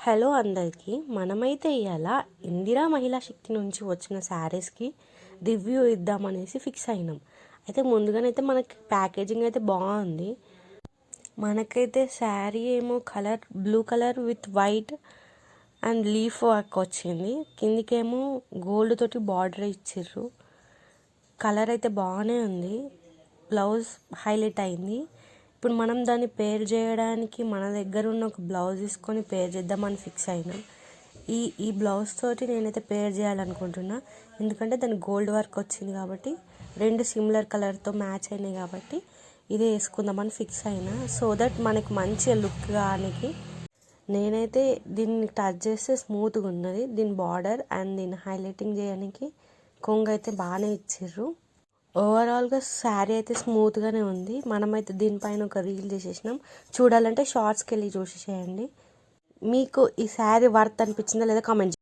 Hello అందరికీ మనమైతే ఇవాళ ఇందిరా మహిళా శక్తి నుంచి వచ్చిన శారీస్కి రివ్యూ ఇద్దామనేసి ఫిక్స్ అయినాం. అయితే ముందుగానైతే మనకి ప్యాకేజింగ్ అయితే బాగుంది. మనకైతే శారీ ఏమో colour blue colour with white and leaf work వచ్చింది. కిందికేమో గోల్డ్ తోటి బార్డర్ ఇచ్చిర్రు. కలర్ అయితే బాగానే ఉంది. బ్లౌజ్ హైలైట్ అయింది. ఇప్పుడు మనం దాన్ని పేర్ చేయడానికి మన దగ్గర ఉన్న ఒక బ్లౌజ్ తీసుకొని పేర్ చేద్దామని ఫిక్స్ అయినా ఈ ఈ బ్లౌజ్ తోటి నేనైతే పేర్ చేయాలనుకుంటున్నా. ఎందుకంటే దాని గోల్డ్ వర్క్ వచ్చింది కాబట్టి రెండు సిమిలర్ కలర్తో మ్యాచ్ అయినాయి కాబట్టి ఇదే వేసుకుందామని ఫిక్స్ అయినా. సో దట్ మనకి మంచి లుక్ కానికి నేనైతే దీన్ని టచ్ చేస్తే స్మూత్గా ఉన్నది. దీని బార్డర్ అండ్ దీన్ని హైలైటింగ్ చేయడానికి కొంగు అయితే బాగానే ఇచ్చిర్రు. ఓవరాల్గా శారీ అయితే స్మూత్గానే ఉంది. మనమైతే దీనిపైన ఒక రీల్ చేసేసినాం. చూడాలంటే షార్ట్స్కి వెళ్ళి చూసేసేయండి. మీకు ఈ శారీ వర్త్ అనిపించిందా లేదా కామెంట్